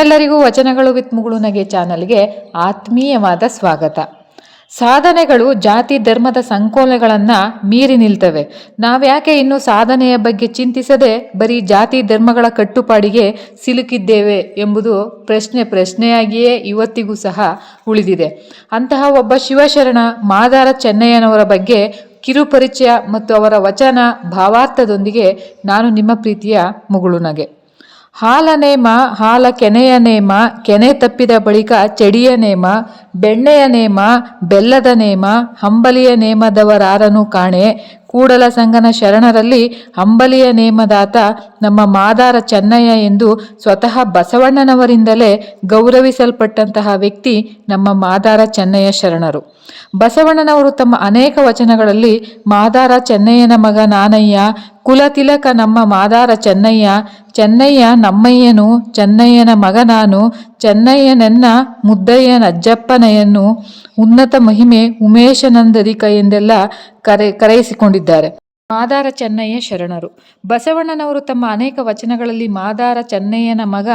ನಿಮ್ಮೆಲ್ಲರಿಗೂ ವಚನಗಳು ವಿತ್ ಮುಗುಳುನಗೆ ಚಾನಲ್ಗೆ ಆತ್ಮೀಯವಾದ ಸ್ವಾಗತ. ಸಾಧನೆಗಳು ಜಾತಿ ಧರ್ಮದ ಸಂಕೋಲೆಗಳನ್ನು ಮೀರಿ ನಿಲ್ತವೆ. ನಾವ್ಯಾಕೆ ಇನ್ನು ಸಾಧನೆಯ ಬಗ್ಗೆ ಚಿಂತಿಸದೆ ಬರೀ ಜಾತಿ ಧರ್ಮಗಳ ಕಟ್ಟುಪಾಡಿಗೆ ಸಿಲುಕಿದ್ದೇವೆ ಎಂಬುದು ಪ್ರಶ್ನೆ ಪ್ರಶ್ನೆಯಾಗಿಯೇ ಇವತ್ತಿಗೂ ಸಹ ಉಳಿದಿದೆ. ಅಂತಹ ಒಬ್ಬ ಶಿವಶರಣ ಮಾದಾರ ಚೆನ್ನಯ್ಯನವರ ಬಗ್ಗೆ ಕಿರುಪರಿಚಯ ಮತ್ತು ಅವರ ವಚನ ಭಾವಾರ್ಥದೊಂದಿಗೆ ನಾನು ನಿಮ್ಮ ಪ್ರೀತಿಯ ಮುಗುಳುನಗೆ. ಹಾಲ ನೇಮ, ಹಾಲ ಕೆನೆಯ ನೇಮ, ಕೆನೆ ತಪ್ಪಿದ ಬಳಿಕ ಚಡಿಯ ನೇಮ, ಬೆಣ್ಣೆಯ ನೇಮ, ಬೆಲ್ಲದ ನೇಮ, ಹಂಬಲಿಯ ನೇಮದವರಾರನು ಕಾಣೆ. ಕೂಡಲ ಸಂಗನ ಶರಣರಲ್ಲಿ ಅಂಬಲಿಯ ನೇಮದಾತ ನಮ್ಮ ಮಾದಾರ ಚೆನ್ನಯ್ಯ ಎಂದು ಸ್ವತಃ ಬಸವಣ್ಣನವರಿಂದಲೇ ಗೌರವಿಸಲ್ಪಟ್ಟಂತಹ ವ್ಯಕ್ತಿ ನಮ್ಮ ಮಾದಾರ ಚೆನ್ನಯ್ಯ ಶರಣರು. ಬಸವಣ್ಣನವರು ತಮ್ಮ ಅನೇಕ ವಚನಗಳಲ್ಲಿ, ಮಾದಾರ ಚೆನ್ನಯ್ಯನ ಮಗ ನಾನಯ್ಯ ಕುಲತಿಲಕ ನಮ್ಮ ಮಾದಾರ ಚೆನ್ನಯ್ಯ ಚೆನ್ನಯ್ಯ ನಮ್ಮಯ್ಯನು, ಚೆನ್ನಯ್ಯನ ಮಗ ನಾನು, ಚೆನ್ನಯ್ಯನನ್ನ ಮುದ್ದಯ್ಯನ ಅಜ್ಜಪ್ಪನಯ್ಯನು ಉನ್ನತ ಮಹಿಮೆ ಉಮೇಶನಂದರಿಕ ಎಂದೆಲ್ಲ ಕರೆ ಕರೆಯಿಸಿಕೊಂಡಿದ್ದಾರೆ ಮಾದಾರ ಚೆನ್ನಯ್ಯ ಶರಣರು. ಬಸವಣ್ಣನವರು ತಮ್ಮ ಅನೇಕ ವಚನಗಳಲ್ಲಿ ಮಾದಾರ ಚೆನ್ನಯ್ಯನ ಮಗ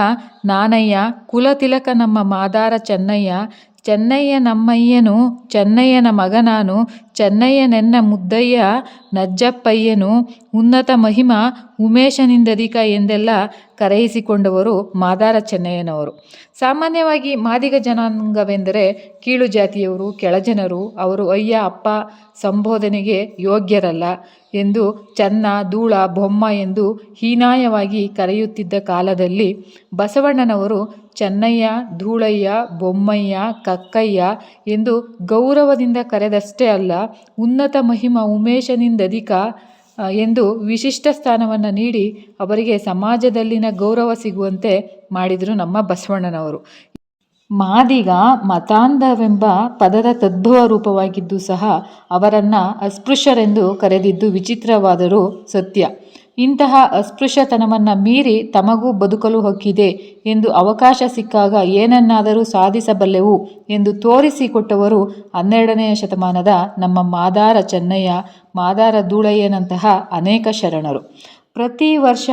ನಾನಯ್ಯ, ಕುಲತಿಲಕ ನಮ್ಮ ಮಾದಾರ ಚೆನ್ನಯ್ಯ ಚೆನ್ನಯ್ಯ ನಮ್ಮಯ್ಯನು, ಚೆನ್ನಯ್ಯನ ಮಗ ನಾನು ಚೆನ್ನಯ್ಯನೆನ್ನ ಮುದ್ದಯ್ಯ ನಜ್ಜಪ್ಪಯ್ಯನು, ಉನ್ನತ ಮಹಿಮ ಉಮೇಶನಿಂದಧಿಕ ಎಂದೆಲ್ಲ ಕರೆಯಿಸಿಕೊಂಡವರು ಮಾದಾರ ಚೆನ್ನಯ್ಯನವರು. ಸಾಮಾನ್ಯವಾಗಿ ಮಾದಿಗ ಜನಾಂಗವೆಂದರೆ ಕೀಳು ಜಾತಿಯವರು ಕೆಳಜನರು ಅವರು ಅಯ್ಯ, ಅಪ್ಪ ಸಂಬೋಧನೆಗೆ ಯೋಗ್ಯರಲ್ಲ ಎಂದು ಚನ್ನ, ಧೂಳ, ಬೊಮ್ಮ ಎಂದು ಹೀನಾಯವಾಗಿ ಕರೆಯುತ್ತಿದ್ದ ಕಾಲದಲ್ಲಿ ಬಸವಣ್ಣನವರು ಚೆನ್ನಯ್ಯ, ಧೂಳಯ್ಯ, ಬೊಮ್ಮಯ್ಯ, ಕಕ್ಕಯ್ಯ ಎಂದು ಗೌರವದಿಂದ ಕರೆದಷ್ಟೇ ಅಲ್ಲ, ಉನ್ನತ ಮಹಿಮ ಉಮೇಶನಿಂದಧಿಕ ಎಂದು ವಿಶಿಷ್ಟ ಸ್ಥಾನವನ್ನು ನೀಡಿ ಅವರಿಗೆ ಸಮಾಜದಲ್ಲಿನ ಗೌರವ ಸಿಗುವಂತೆ ಮಾಡಿದರು ನಮ್ಮ ಬಸವಣ್ಣನವರು. ಮಾದಿಗ ಮತಾಂಧವೆಂಬ ಪದದ ತದ್ಭವ ರೂಪವಾಗಿದ್ದು ಸಹ ಅವರನ್ನು ಅಸ್ಪೃಶ್ಯರೆಂದು ಕರೆದಿದ್ದು ವಿಚಿತ್ರವಾದರೂ ಸತ್ಯ. ಇಂತಹ ಅಸ್ಪೃಶ್ಯತನವನ್ನು ಮೀರಿ ತಮಗೂ ಬದುಕಲು ಹಕ್ಕಿದೆ ಎಂದು ಅವಕಾಶ ಸಿಕ್ಕಾಗ ಏನನ್ನಾದರೂ ಸಾಧಿಸಬಲ್ಲೆವು ಎಂದು ತೋರಿಸಿಕೊಟ್ಟವರು ಹನ್ನೆರಡನೆಯ ಶತಮಾನದ ನಮ್ಮ ಮಾದಾರ ಚೆನ್ನಯ್ಯ, ಮಾದಾರ ಧೂಳಯ್ಯನಂತಹ ಅನೇಕ ಶರಣರು. ಪ್ರತಿ ವರ್ಷ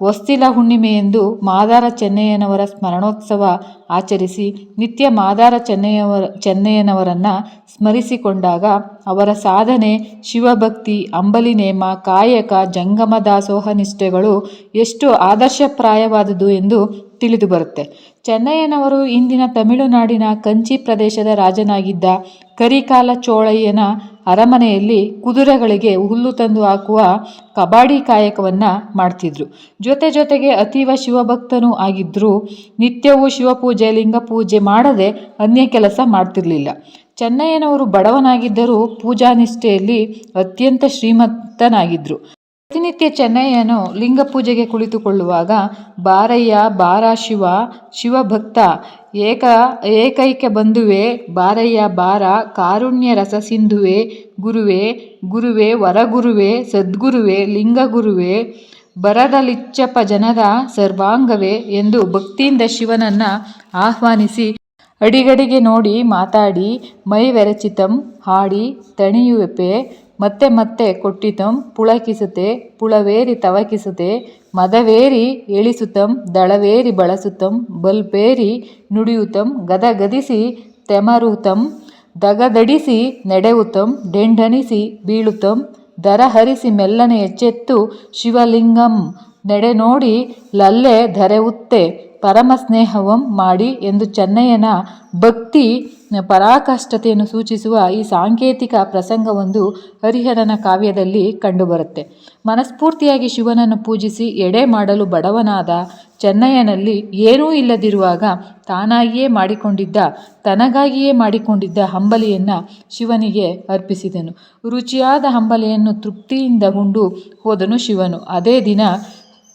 ಹೊಸ್ತಿಲ ಹುಣ್ಣಿಮೆಯೆಂದು ಮಾದಾರ ಚೆನ್ನಯ್ಯನವರ ಸ್ಮರಣೋತ್ಸವ ಆಚರಿಸಿ ನಿತ್ಯ ಮಾದಾರ ಚೆನ್ನಯ್ಯವರ ಚೆನ್ನಯ್ಯನವರನ್ನು ಸ್ಮರಿಸಿಕೊಂಡಾಗ ಅವರ ಸಾಧನೆ, ಶಿವಭಕ್ತಿ, ಅಂಬಲಿ ನೇಮ, ಕಾಯಕ, ಜಂಗಮ ದಾಸೋಹ ನಿಷ್ಠೆಗಳು ಎಷ್ಟು ಆದರ್ಶಪ್ರಾಯವಾದುದು ಎಂದು ತಿಳಿದು ಬರುತ್ತೆ. ಚೆನ್ನಯ್ಯನವರು ಇಂದಿನ ತಮಿಳುನಾಡಿನ ಕಂಚಿ ಪ್ರದೇಶದ ರಾಜನಾಗಿದ್ದ ಕರಿಕಾಲ ಚೋಳಯ್ಯನ ಅರಮನೆಯಲ್ಲಿ ಕುದುರೆಗಳಿಗೆ ಹುಲ್ಲು ತಂದು ಹಾಕುವ ಕಬಾಡಿ ಕಾಯಕವನ್ನು ಮಾಡ್ತಿದ್ರು. ಜೊತೆ ಜೊತೆಗೆ ಅತೀವ ಶಿವಭಕ್ತನೂ ಆಗಿದ್ದರೂ ನಿತ್ಯವೂ ಶಿವಪೂಜೆ ಲಿಂಗ ಪೂಜೆ ಮಾಡದೆ ಅನ್ಯ ಕೆಲಸ ಮಾಡ್ತಿರಲಿಲ್ಲ. ಚೆನ್ನಯ್ಯನವರು ಬಡವನಾಗಿದ್ದರೂ ಪೂಜಾ ನಿಷ್ಠೆಯಲ್ಲಿ ಅತ್ಯಂತ ಶ್ರೀಮಂತನಾಗಿದ್ದರು ಪ್ರತಿನಿತ್ಯ ಚೆನ್ನಯ್ಯನು ಲಿಂಗ ಪೂಜೆಗೆ ಕುಳಿತುಕೊಳ್ಳುವಾಗ, ಬಾರಯ್ಯ, ಬಾರ ಶಿವ, ಶಿವಭಕ್ತ, ಏಕ, ಏಕೈಕ ಬಂಧುವೆ, ಬಾರಯ್ಯ, ಬಾರ, ಕಾರುಣ್ಯ ರಸ ಸಿಂಧುವೆ, ಗುರುವೆ ಗುರುವೆ, ವರಗುರುವೆ, ಸದ್ಗುರುವೆ, ಲಿಂಗಗುರುವೆ, ಬರದಲಿಚ್ಚಪ ಜನದ ಸರ್ವಾಂಗವೇ ಎಂದು ಭಕ್ತಿಯಿಂದ ಶಿವನನ್ನು ಆಹ್ವಾನಿಸಿ, ಅಡಿಗಡಿಗೆ ನೋಡಿ ಮಾತಾಡಿ ಮೈ ವೆರಚಿತಂ ಹಾಡಿ, ತಣಿಯುವೆಪೆ ಮತ್ತೆ ಮತ್ತೆ ಕೊಟ್ಟಿತಂ ಪುಳಕಿಸುತ್ತೆ ಪುಳವೇರಿ ತವಕಿಸುತ್ತೆ ಮದವೇರಿ ಎಳಿಸುತಂ, ದಳವೇರಿ ಬಳಸುತ್ತಂ ಬಲ್ಪೇರಿ ನುಡಿಯುತ್ತಂ ಗದಗದಿಸಿ ತೆಮರುತಂ, ದಗದಡಿಸಿ ನಡೆಯುತ್ತಂ ಡೆಂಡನಿಸಿ ಬೀಳುತ್ತಂ ದರ ಹರಿಸಿ ಮೆಲ್ಲನೆ ಎಚ್ಚೆತ್ತು ಶಿವಲಿಂಗಂ, ನೆಡೆ ನೋಡಿ ಲಲ್ಲೆ ಧರೆವುತ್ತೆ ಪರಮ ಸ್ನೇಹವಂ ಮಾಡಿ ಎಂದು ಚೆನ್ನಯ್ಯನ ಭಕ್ತಿ ಪರಾಕಷ್ಟತೆಯನ್ನು ಸೂಚಿಸುವ ಈ ಸಾಂಕೇತಿಕ ಪ್ರಸಂಗವೊಂದು ಹರಿಹರನ ಕಾವ್ಯದಲ್ಲಿ ಕಂಡುಬರುತ್ತೆ. ಮನಸ್ಫೂರ್ತಿಯಾಗಿ ಶಿವನನ್ನು ಪೂಜಿಸಿ ಎಡೆ ಮಾಡಲು ಬಡವನಾದ ಚೆನ್ನಯ್ಯನಲ್ಲಿ ಏನೂ ಇಲ್ಲದಿರುವಾಗ ತಾನಾಗಿಯೇ ಮಾಡಿಕೊಂಡಿದ್ದ, ತನಗಾಗಿಯೇ ಮಾಡಿಕೊಂಡಿದ್ದ ಹಂಬಲಿಯನ್ನು ಶಿವನಿಗೆ ಅರ್ಪಿಸಿದನು. ರುಚಿಯಾದ ಹಂಬಲಿಯನ್ನು ತೃಪ್ತಿಯಿಂದ ಉಂಡು ಹೋದನು ಶಿವನು. ಅದೇ ದಿನ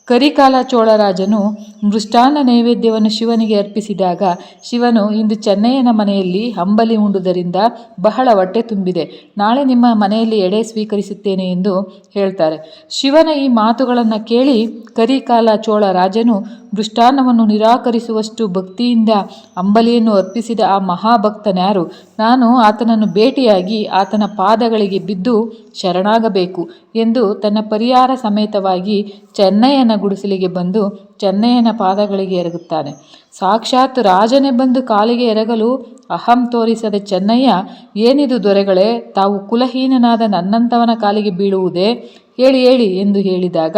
ಕರಿಕಾಲ ಚೋಳರಾಜನು ಮೃಷ್ಟಾನ್ನ ನೈವೇದ್ಯವನ್ನು ಶಿವನಿಗೆ ಅರ್ಪಿಸಿದಾಗ ಶಿವನು ಇಂದು ಚೆನ್ನಯ್ಯನ ಮನೆಯಲ್ಲಿ ಹಂಬಲಿ ಉಂಡುದರಿಂದ ಬಹಳ ಹೊಟ್ಟೆ ತುಂಬಿದೆ. ನಾಳೆ ನಿಮ್ಮ ಮನೆಯಲ್ಲಿ ಎಡೆ ಸ್ವೀಕರಿಸುತ್ತೇನೆ ಎಂದು ಹೇಳ್ತಾರೆ. ಶಿವನ ಈ ಮಾತುಗಳನ್ನು ಕೇಳಿ ಕರಿಕಾಲ ಚೋಳ ರಾಜನು ಮೃಷ್ಟಾನ್ನವನ್ನು ನಿರಾಕರಿಸುವಷ್ಟು ಭಕ್ತಿಯಿಂದ ಅಂಬಲಿಯನ್ನು ಅರ್ಪಿಸಿದ ಆ ಮಹಾಭಕ್ತನ್ಯಾರು ನಾನು ಆತನನ್ನು ಭೇಟಿಯಾಗಿ ಆತನ ಪಾದಗಳಿಗೆ ಬಿದ್ದು ಶರಣಾಗಬೇಕು ಎಂದು ತನ್ನ ಪರಿಹಾರ ಸಮೇತವಾಗಿ ಚೆನ್ನಯ್ಯನ ಗುಡಿಸಲಿಗೆ ಬಂದು ಚೆನ್ನಯ್ಯನ ಪಾದಗಳಿಗೆ ಎರಗುತ್ತಾನೆ. ಸಾಕ್ಷಾತ್ ರಾಜನೇ ಬಂದು ಕಾಲಿಗೆ ಎರಗಲು ಅಹಂ ತೋರಿಸದೆ, ಚೆನ್ನಯ್ಯ, ಏನಿದು ದೊರೆಗಳೇ? ತಾವು ಕುಲಹೀನನಾದ ನನ್ನಂಥವನ ಕಾಲಿಗೆ ಬೀಳುವುದೇ? ಹೇಳಿ ಹೇಳಿ, ಎಂದು ಹೇಳಿದಾಗ,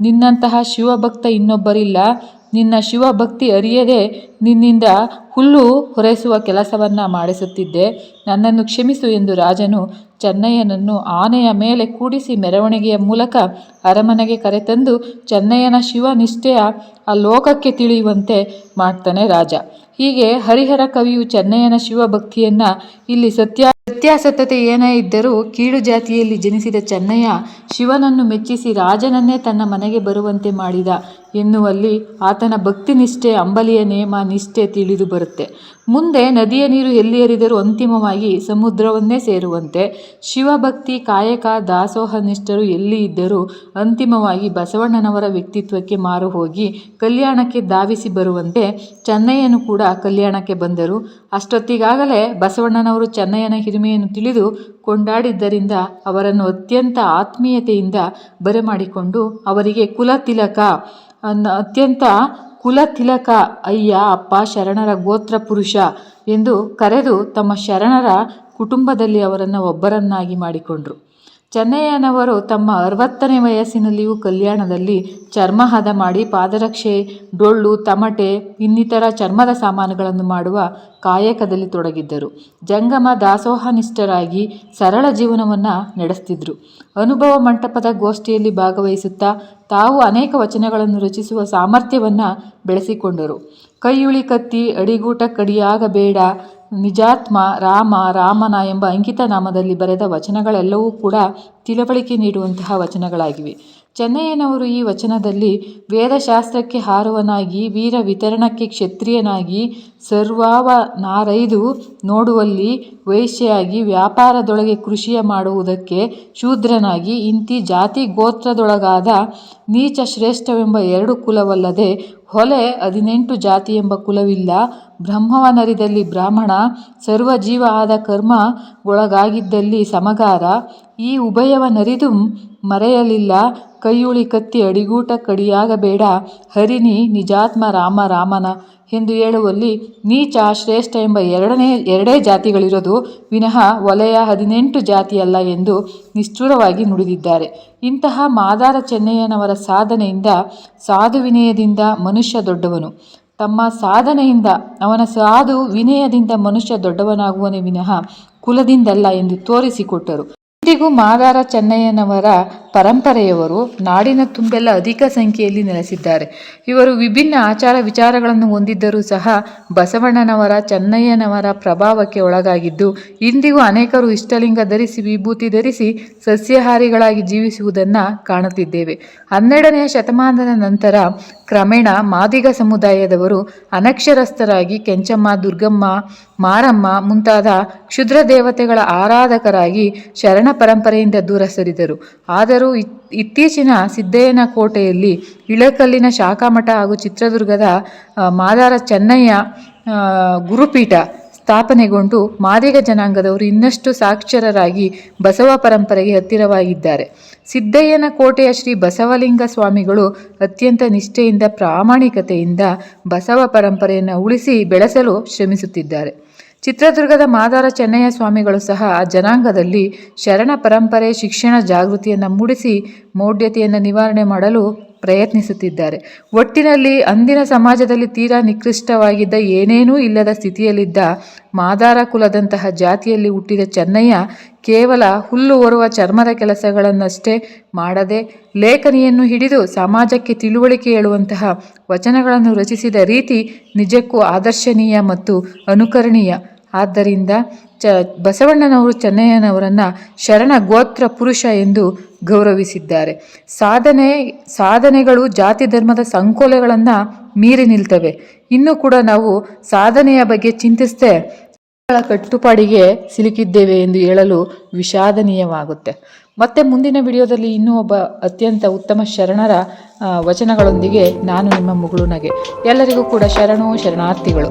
ನಿನ್ನಂತಹ ಶಿವಭಕ್ತ ಇನ್ನೊಬ್ಬರಿಲ್ಲ. ನಿನ್ನ ಶಿವಭಕ್ತಿ ಅರಿಯದೆ ನಿನ್ನಿಂದ ಹುಲ್ಲು ಹೊರೆಸುವ ಕೆಲಸವನ್ನು ಮಾಡಿಸುತ್ತಿದ್ದೆ. ನನ್ನನ್ನು ಕ್ಷಮಿಸು ಎಂದು ರಾಜನು ಚೆನ್ನಯ್ಯನನ್ನು ಆನೆಯ ಮೇಲೆ ಕೂಡಿಸಿ ಮೆರವಣಿಗೆಯ ಮೂಲಕ ಅರಮನೆಗೆ ಕರೆತಂದು ಚೆನ್ನಯ್ಯನ ಶಿವನಿಷ್ಠೆಯ ಆ ಲೋಕಕ್ಕೆ ತಿಳಿಯುವಂತೆ ಮಾಡ್ತಾನೆ ರಾಜ. ಹೀಗೆ ಹರಿಹರ ಕವಿಯು ಚೆನ್ನಯ್ಯನ ಶಿವಭಕ್ತಿಯನ್ನು ಇಲ್ಲಿ ಸತ್ಯ ಸತ್ಯಾಸತ್ತತೆ ಏನೇ ಇದ್ದರೂ ಕೀಳು ಜಾತಿಯಲ್ಲಿ ಜನಿಸಿದ ಚೆನ್ನಯ್ಯ ಶಿವನನ್ನು ಮೆಚ್ಚಿಸಿ ರಾಜನನ್ನೇ ತನ್ನ ಮನೆಗೆ ಬರುವಂತೆ ಮಾಡಿದ. ಎನ್ನುವಲ್ಲಿ ಆತನ ಭಕ್ತಿ ನಿಷ್ಠೆ ಅಂಬಲಿಯ ನೇಮ, ನಿಷ್ಠೆ ತಿಳಿದು ಬರುತ್ತೆ. ಮುಂದೆ ನದಿಯ ನೀರು ಎಲ್ಲಿ ಹರಿದರೂ ಅಂತಿಮವಾಗಿ ಸಮುದ್ರವನ್ನೇ ಸೇರುವಂತೆ ಶಿವಭಕ್ತಿ, ಕಾಯಕ ದಾಸೋಹ ನಿಷ್ಠರು ಎಲ್ಲಿ ಇದ್ದರೂ ಅಂತಿಮವಾಗಿ ಬಸವಣ್ಣನವರ ವ್ಯಕ್ತಿತ್ವಕ್ಕೆ ಮಾರು ಹೋಗಿ ಕಲ್ಯಾಣಕ್ಕೆ ಧಾವಿಸಿ ಬರುವಂತೆ ಚೆನ್ನಯ್ಯನು ಕೂಡ ಕಲ್ಯಾಣಕ್ಕೆ ಬಂದರು. ಅಷ್ಟೊತ್ತಿಗಾಗಲೇ ಬಸವಣ್ಣನವರು ಚೆನ್ನಯ್ಯನ ಹಿರಿಮೆಯನ್ನು ತಿಳಿದು ಕೊಂಡಾಡಿದ್ದರಿಂದ ಅವರನ್ನು ಅತ್ಯಂತ ಆತ್ಮೀಯತೆಯಿಂದ ಬರಮಾಡಿಕೊಂಡು ಅವರಿಗೆ ಕುಲತಿಲಕ ಅನ್ನ ಅತ್ಯಂತ ಕುಲತಿಲಕ ಅಯ್ಯ, ಅಪ್ಪ, ಶರಣರ ಗೋತ್ರ ಪುರುಷ ಎಂದು ಕರೆದು ತಮ್ಮ ಶರಣರ ಕುಟುಂಬದಲ್ಲಿ ಅವರನ್ನು ಒಬ್ಬರನ್ನಾಗಿ ಮಾಡಿಕೊಂಡರು. ಚೆನ್ನಯ್ಯನವರು ತಮ್ಮ ಅರವತ್ತನೇ ವಯಸ್ಸಿನಲ್ಲಿಯೂ ಕಲ್ಯಾಣದಲ್ಲಿ ಚರ್ಮ ಹದ ಮಾಡಿ ಪಾದರಕ್ಷೆ, ಡೊಳ್ಳು, ತಮಟೆ, ಇನ್ನಿತರ ಚರ್ಮದ ಸಾಮಾನುಗಳನ್ನು ಮಾಡುವ ಕಾಯಕದಲ್ಲಿ ತೊಡಗಿದ್ದರು. ಜಂಗಮ ದಾಸೋಹನಿಷ್ಠರಾಗಿ ಸರಳ ಜೀವನವನ್ನು ನಡೆಸ್ತಿದ್ರು. ಅನುಭವ ಮಂಟಪದ ಗೋಷ್ಠಿಯಲ್ಲಿ ಭಾಗವಹಿಸುತ್ತಾ ತಾವು ಅನೇಕ ವಚನಗಳನ್ನು ರಚಿಸುವ ಸಾಮರ್ಥ್ಯವನ್ನು ಬೆಳೆಸಿಕೊಂಡರು. ಕೈಯುಳಿ ಕತ್ತಿ, ಅಡಿಗೂಟ ಕಡಿಯಾಗಬೇಡ ನಿಜಾತ್ಮ ರಾಮ ರಾಮನ ಎಂಬ ಅಂಕಿತ ನಾಮದಲ್ಲಿ ಬರೆದ ವಚನಗಳೆಲ್ಲವೂ ಕೂಡ ತಿಳುವಳಿಕೆ ನೀಡುವಂತಹ ವಚನಗಳಾಗಿವೆ. ಚೆನ್ನಯ್ಯನವರು ಈ ವಚನದಲ್ಲಿ ವೇದಶಾಸ್ತ್ರಕ್ಕೆ ಹಾರುವನಾಗಿ, ವೀರ ವಿತರಣಕ್ಕೆ ಕ್ಷತ್ರಿಯನಾಗಿ ಸರ್ವಾವ ನಾರೈದು ನೋಡುವಲ್ಲಿ ವೈಶ್ಯೆಯಾಗಿ ವ್ಯಾಪಾರದೊಳಗೆ ಕೃಷಿಯ ಮಾಡುವುದಕ್ಕೆ ಶೂದ್ರನಾಗಿ, ಇಂತಿ ಜಾತಿ ಗೋತ್ರದೊಳಗಾದ ನೀಚ ಶ್ರೇಷ್ಠವೆಂಬ ಎರಡು ಕುಲವಲ್ಲದೆ ಹೊಲೆ ಹದಿನೆಂಟು ಜಾತಿ ಎಂಬ ಕುಲವಿಲ್ಲ. ಬ್ರಹ್ಮವನರಿದಲ್ಲಿ ಬ್ರಾಹ್ಮಣ, ಸರ್ವಜೀವ ಆದ ಕರ್ಮ ಒಳಗಾಗಿದ್ದಲ್ಲಿ ಸಮಗಾರ ಈ ಉಭಯವನರಿದು ಮರೆಯಲಿಲ್ಲ. ಕೈಯುಳಿ ಕತ್ತಿ ಅಡಿಗೂಟ ಕಡಿಯಾಗಬೇಡ. ಹರಿನಿ ನಿಜಾತ್ಮ ರಾಮ ರಾಮನ ಎಂದು ಹೇಳುವಲ್ಲಿ ನೀಚ, ಶ್ರೇಷ್ಠ ಎಂಬ ಎರಡನೇ, ಎರಡೇ ಜಾತಿಗಳಿರೋದು. ವಿನಃ ವಲಯ ಹದಿನೆಂಟು ಜಾತಿಯಲ್ಲ ಎಂದು ನಿಷ್ಠುರವಾಗಿ ನುಡಿದಿದ್ದಾರೆ. ಇಂತಹ ಮಾದಾರ ಚೆನ್ನಯ್ಯನವರ ಸಾಧನೆಯಿಂದ ಸಾಧು ವಿನಯದಿಂದ ಮನುಷ್ಯ ದೊಡ್ಡವನು. ತಮ್ಮ ಸಾಧನೆಯಿಂದ ಅವನ ಸಾಧು ವಿನಯದಿಂದ ಮನುಷ್ಯ ದೊಡ್ಡವನಾಗುವನೇ ವಿನಃ ಕುಲದಿಂದಲ್ಲ ಎಂದು ತೋರಿಸಿಕೊಟ್ಟರು. ಇಂದಿಗೂ ಮಾದಾರ ಚೆನ್ನಯ್ಯನವರ ಪರಂಪರೆಯವರು ನಾಡಿನ ತುಂಬೆಲ್ಲ ಅಧಿಕ ಸಂಖ್ಯೆಯಲ್ಲಿ ನೆಲೆಸಿದ್ದಾರೆ. ಇವರು ವಿಭಿನ್ನ ಆಚಾರ ವಿಚಾರಗಳನ್ನು ಹೊಂದಿದ್ದರೂ ಸಹ ಬಸವಣ್ಣನವರ, ಚೆನ್ನಯ್ಯನವರ ಪ್ರಭಾವಕ್ಕೆ ಒಳಗಾಗಿದ್ದು, ಇಂದಿಗೂ ಅನೇಕರು ಇಷ್ಟಲಿಂಗ ಧರಿಸಿ, ವಿಭೂತಿ ಧರಿಸಿ, ಸಸ್ಯಾಹಾರಿಗಳಾಗಿ ಜೀವಿಸುವುದನ್ನು ಕಾಣುತ್ತಿದ್ದೇವೆ. ಹನ್ನೆರಡನೆಯ ಶತಮಾನದ ನಂತರ ಕ್ರಮೇಣ ಮಾದಿಗ ಸಮುದಾಯದವರು ಅನಕ್ಷರಸ್ಥರಾಗಿ ಕೆಂಚಮ್ಮ, ದುರ್ಗಮ್ಮ, ಮಾರಮ್ಮ ಮುಂತಾದ ಕ್ಷುದ್ರ ದೇವತೆಗಳ ಆರಾಧಕರಾಗಿ ಶರಣ ಪರಂಪರೆಯಿಂದ ದೂರ ಸರಿದರು. ಆದರೂ ಇತ್ತೀಚಿನ ಸಿದ್ದಯ್ಯನ ಕೋಟೆಯಲ್ಲಿ ಇಳಕಲ್ಲಿನ ಶಾಖಾಮಠ ಹಾಗೂ ಚಿತ್ರದುರ್ಗದ ಮಾದಾರ ಚೆನ್ನಯ್ಯ ಗುರುಪೀಠ ಸ್ಥಾಪನೆಗೊಂಡು ಮಾದಿಗ ಜನಾಂಗದವರು ಇನ್ನಷ್ಟು ಸಾಕ್ಷರರಾಗಿ ಬಸವ ಪರಂಪರೆಗೆ ಹತ್ತಿರವಾಗಿದ್ದಾರೆ. ಸಿದ್ದಯ್ಯನ ಕೋಟೆಯ ಶ್ರೀ ಬಸವಲಿಂಗ ಸ್ವಾಮಿಗಳು ಅತ್ಯಂತ ನಿಷ್ಠೆಯಿಂದ ಪ್ರಾಮಾಣಿಕತೆಯಿಂದ ಬಸವ ಪರಂಪರೆಯನ್ನು ಉಳಿಸಿ ಬೆಳೆಸಲು ಶ್ರಮಿಸುತ್ತಿದ್ದಾರೆ. ಚಿತ್ರದುರ್ಗದ ಮಾದಾರ ಚೆನ್ನಯ್ಯ ಸ್ವಾಮಿಗಳು ಸಹ ಜನಾಂಗದಲ್ಲಿ ಶರಣ ಪರಂಪರೆ, ಶಿಕ್ಷಣ ಜಾಗೃತಿಯನ್ನು ಮೂಡಿಸಿ ಮೌಢ್ಯತೆಯನ್ನು ನಿವಾರಣೆ ಮಾಡಲು ಪ್ರಯತ್ನಿಸುತ್ತಿದ್ದಾರೆ. ಒಟ್ಟಿನಲ್ಲಿ ಅಂದಿನ ಸಮಾಜದಲ್ಲಿ ತೀರಾ ನಿಕೃಷ್ಟವಾಗಿದ್ದ ಏನೇನೂ ಇಲ್ಲದ ಸ್ಥಿತಿಯಲ್ಲಿದ್ದ ಮಾದಾರ ಕುಲದಂತಹ ಜಾತಿಯಲ್ಲಿ ಹುಟ್ಟಿದ ಚೆನ್ನಯ್ಯ ಕೇವಲ ಹುಲ್ಲು ಹೊರುವ ಚರ್ಮದ ಕೆಲಸಗಳನ್ನಷ್ಟೇ ಮಾಡದೆ ಲೇಖನಿಯನ್ನು ಹಿಡಿದು ಸಮಾಜಕ್ಕೆ ತಿಳುವಳಿಕೆ ಹೇಳುವಂತಹ ವಚನಗಳನ್ನು ರಚಿಸಿದ ರೀತಿ ನಿಜಕ್ಕೂ ಆದರ್ಶನೀಯ ಮತ್ತು ಅನುಕರಣೀಯ. ಆದ್ದರಿಂದ ಚ ಬಸವಣ್ಣನವರು ಚೆನ್ನಯ್ಯನವರನ್ನು ಶರಣ ಗೋತ್ರ ಪುರುಷ ಎಂದು ಗೌರವಿಸಿದ್ದಾರೆ. ಸಾಧನೆ, ಸಾಧನೆಗಳು ಜಾತಿ ಧರ್ಮದ ಸಂಕೋಲೆಗಳನ್ನು ಮೀರಿ ನಿಲ್ತವೆ. ಇನ್ನೂ ಕೂಡ ನಾವು ಸಾಧನೆಯ ಬಗ್ಗೆ ಚಿಂತಿಸದೆ ಕಟ್ಟುಪಾಡಿಗೆ ಸಿಲುಕಿದ್ದೇವೆ ಎಂದು ಹೇಳಲು ವಿಷಾದನೀಯವಾಗುತ್ತೆ. ಮತ್ತೆ ಮುಂದಿನ ವಿಡಿಯೋದಲ್ಲಿ ಇನ್ನೂ ಒಬ್ಬ ಅತ್ಯಂತ ಉತ್ತಮ ಶರಣರ ವಚನಗಳೊಂದಿಗೆ ನಾನು ನಿಮ್ಮ ಮುಗುಳುನಗೆ ಎಲ್ಲರಿಗೂ ಕೂಡ ಶರಣೋ ಶರಣಾರ್ಥಿಗಳು.